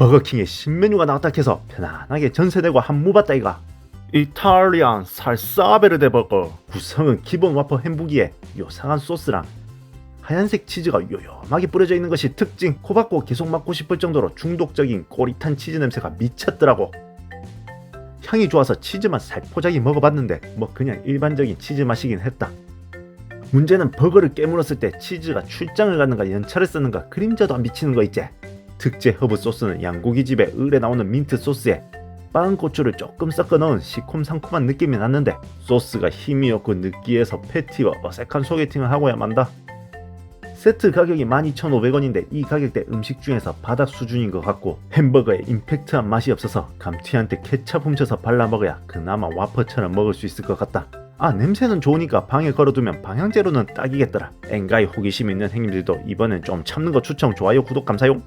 버거킹에 신메뉴가 나왔다 해서 편안하게 전세되고 한무 봤다 이가 이탈리안 살사베르데 버거 구성은 기본 와퍼 햄버기에 요상한 소스랑 하얀색 치즈가 요염하게 뿌려져 있는 것이 특징. 코박고 계속 맡고 싶을 정도로 중독적인 꼬릿한 치즈 냄새가 미쳤더라고. 향이 좋아서 치즈만 살포자기 먹어봤는데 뭐 그냥 일반적인 치즈 맛이긴 했다. 문제는 버거를 깨물었을 때 치즈가 출장을 갔는가 연차를 쓰는가 그림자도 안 비치는 거 있지 특제 허브 소스는 양고기 집에 을에 나오는 민트 소스에 빵 고추를 조금 섞어 넣은 시콤상콤한 느낌이 났는데 소스가 힘이 없고 느끼해서 패티와 어색한 소개팅을 하고야 만다 세트 가격이 12,500원인데 이 가격대 음식 중에서 바닥 수준인 것 같고 햄버거에 임팩트한 맛이 없어서 감튀한테 케찹 훔쳐서 발라 먹어야 그나마 와퍼처럼 먹을 수 있을 것 같다. 아 냄새는 좋으니까 방에 걸어두면 방향제로는 딱이겠더라. 엔가이 호기심 있는 행님들도 이번엔 좀 참는 거 추천 좋아요 구독 감사요.